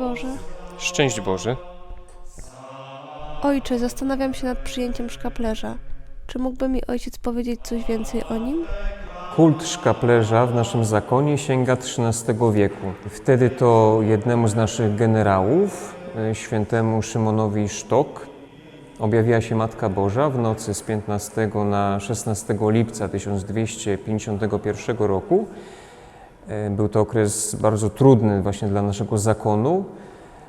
Szczęść Boże. Szczęść Boże. Ojcze, zastanawiam się nad przyjęciem szkaplerza. Czy mógłby mi ojciec powiedzieć coś więcej o nim? Kult szkaplerza w naszym zakonie sięga XIII wieku. Wtedy to jednemu z naszych generałów, e, świętemu Szymonowi Sztok, objawiła się Matka Boża w nocy z 15 na 16 lipca 1251 roku. E, Był to okres bardzo trudny właśnie dla naszego zakonu.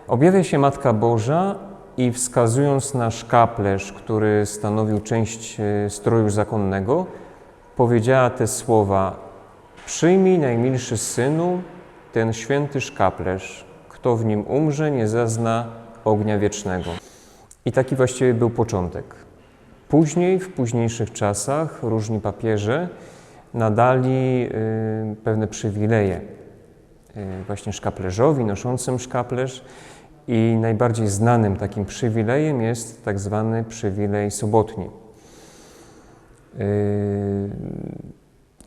Objawia się Matka Boża i wskazując na szkaplerz, który stanowił część e, stroju zakonnego, powiedziała te słowa: Przyjmij, najmilszy synu, ten święty szkaplerz. Kto w nim umrze, nie zazna ognia wiecznego. I taki właściwie był początek. Później, w późniejszych czasach, różni papieże nadali y, pewne przywileje y, właśnie szkaplerzowi, noszącym szkaplerz. I najbardziej znanym takim przywilejem jest tak zwany przywilej sobotni. y,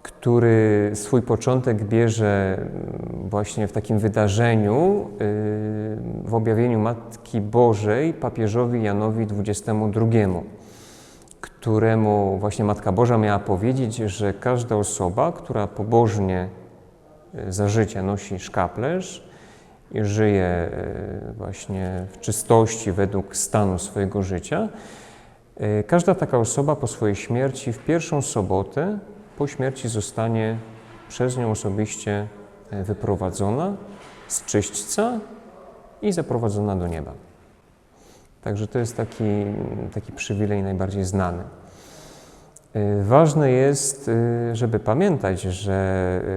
który swój początek bierze mm, właśnie w takim wydarzeniu, w objawieniu Matki Bożej papieżowi Janowi XXII, któremu właśnie Matka Boża miała powiedzieć, że każda osoba, która pobożnie y, za życia nosi szkaplerz i żyje y, właśnie w czystości według stanu swojego życia, y, każda taka osoba po swojej śmierci w pierwszą sobotę po śmierci zostanie przez nią osobiście e, wyprowadzona z czyśćca i zaprowadzona do nieba. Także to jest taki, taki przywilej najbardziej znany. E, Ważne jest, e, żeby pamiętać, że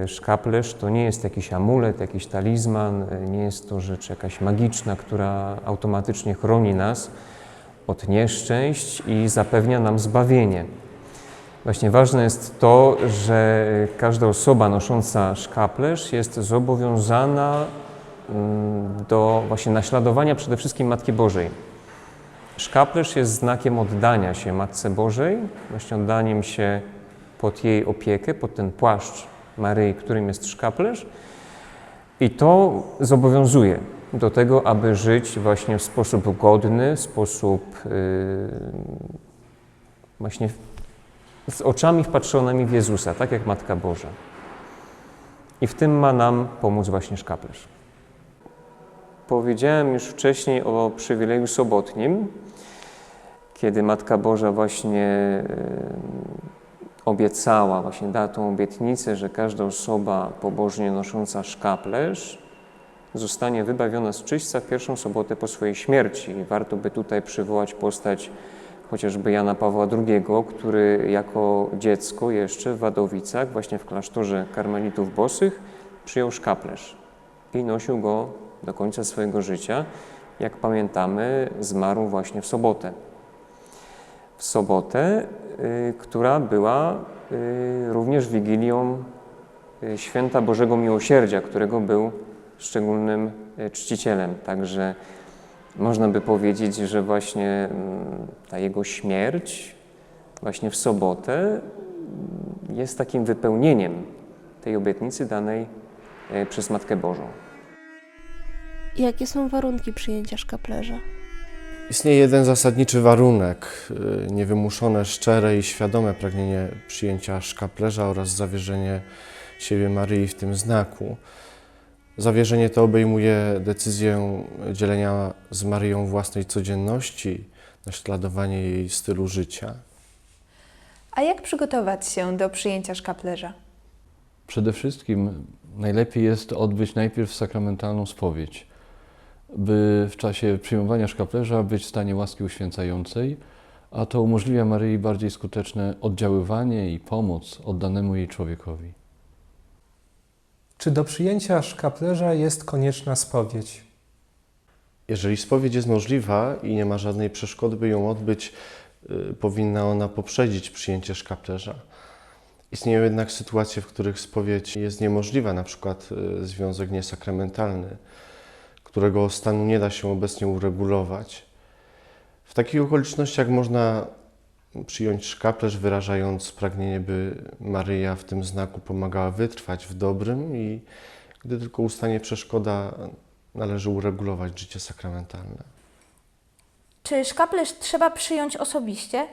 e, szkaplerz to nie jest jakiś amulet, jakiś talizman, nie jest to rzecz jakaś magiczna, która automatycznie chroni nas od nieszczęść i zapewnia nam zbawienie. Właśnie ważne jest to, że każda osoba nosząca szkaplerz jest zobowiązana mm, do właśnie naśladowania przede wszystkim Matki Bożej. Szkaplerz jest znakiem oddania się Matce Bożej, właśnie oddaniem się pod jej opiekę, pod ten płaszcz Maryi, którym jest szkaplerz. I to zobowiązuje do tego, aby żyć właśnie w sposób godny, w sposób yy, właśnie z oczami wpatrzonymi w Jezusa, tak jak Matka Boża. I w tym ma nam pomóc właśnie szkaplerz. Powiedziałem już wcześniej o przywileju sobotnim, kiedy Matka Boża właśnie obiecała, właśnie dała tą obietnicę, że każda osoba pobożnie nosząca szkaplerz zostanie wybawiona z czyśćca w pierwszą sobotę po swojej śmierci. I warto by tutaj przywołać postać chociażby Jana Pawła II, który jako dziecko jeszcze w Wadowicach, właśnie w klasztorze karmelitów bosych, przyjął szkaplerz i nosił go do końca swojego życia. Jak pamiętamy, zmarł właśnie w sobotę. W sobotę, y, która była y, również wigilią y, święta Bożego Miłosierdzia, którego był szczególnym czcicielem. Także można by powiedzieć, że właśnie mm, ta jego śmierć właśnie w sobotę mm, jest takim wypełnieniem tej obietnicy danej przez Matkę Bożą. Jakie są warunki przyjęcia szkaplerza? Istnieje jeden zasadniczy warunek, y, niewymuszone, szczere i świadome pragnienie przyjęcia szkaplerza oraz zawierzenie siebie Maryi w tym znaku. Zawierzenie to obejmuje decyzję dzielenia z Maryją własnej codzienności, naśladowanie jej stylu życia. A jak przygotować się do przyjęcia szkaplerza? Przede wszystkim najlepiej jest odbyć najpierw sakramentalną spowiedź, by w czasie przyjmowania szkaplerza być w stanie łaski uświęcającej, a to umożliwia Maryi bardziej skuteczne oddziaływanie i pomoc oddanemu jej człowiekowi. Czy do przyjęcia szkaplerza jest konieczna spowiedź? Jeżeli spowiedź jest możliwa i nie ma żadnej przeszkody, by ją odbyć, y, powinna ona poprzedzić przyjęcie szkaplerza. Istnieją jednak sytuacje, w których spowiedź jest niemożliwa, na przykład y, związek niesakramentalny, którego stanu nie da się obecnie uregulować. W takich okolicznościach można przyjąć szkaplerz, wyrażając pragnienie, by Maryja w tym znaku pomagała wytrwać w dobrym i gdy tylko ustanie przeszkoda, należy uregulować życie sakramentalne. Czy szkaplerz trzeba przyjąć osobiście?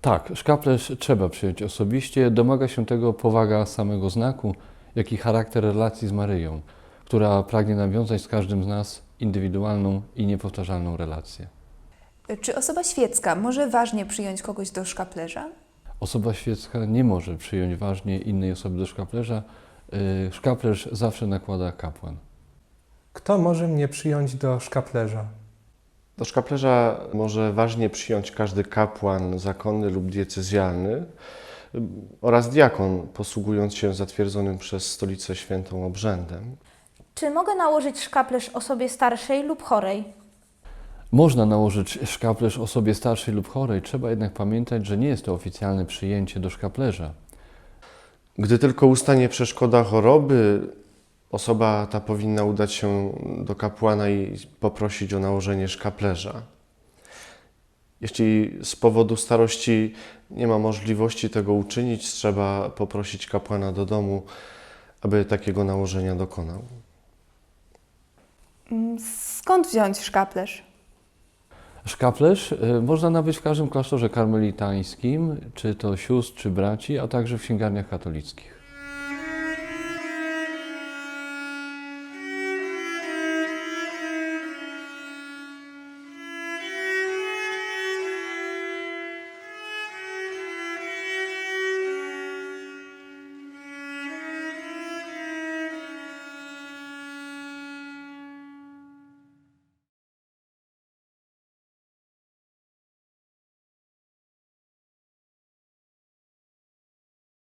Tak, szkaplerz trzeba przyjąć osobiście. Domaga się tego powaga samego znaku, jak i charakter relacji z Maryją, która pragnie nawiązać z każdym z nas indywidualną i niepowtarzalną relację. Czy osoba świecka może ważnie przyjąć kogoś do szkaplerza? Osoba świecka nie może przyjąć ważnie innej osoby do szkaplerza. Yy, Szkaplerz zawsze nakłada kapłan. Kto może mnie przyjąć do szkaplerza? Do szkaplerza może ważnie przyjąć każdy kapłan zakonny lub diecezjalny y, oraz diakon, posługując się zatwierdzonym przez Stolicę Świętą obrzędem. Czy mogę nałożyć szkaplerz osobie starszej lub chorej? Można nałożyć szkaplerz osobie starszej lub chorej, trzeba jednak pamiętać, że nie jest to oficjalne przyjęcie do szkaplerza. Gdy tylko ustanie przeszkoda choroby, osoba ta powinna udać się do kapłana i poprosić o nałożenie szkaplerza. Jeśli z powodu starości nie ma możliwości tego uczynić, trzeba poprosić kapłana do domu, aby takiego nałożenia dokonał. Mm, Skąd wziąć szkaplerz? Szkaplerz y, można nabyć w każdym klasztorze karmelitańskim, czy to sióstr, czy braci, a także w księgarniach katolickich.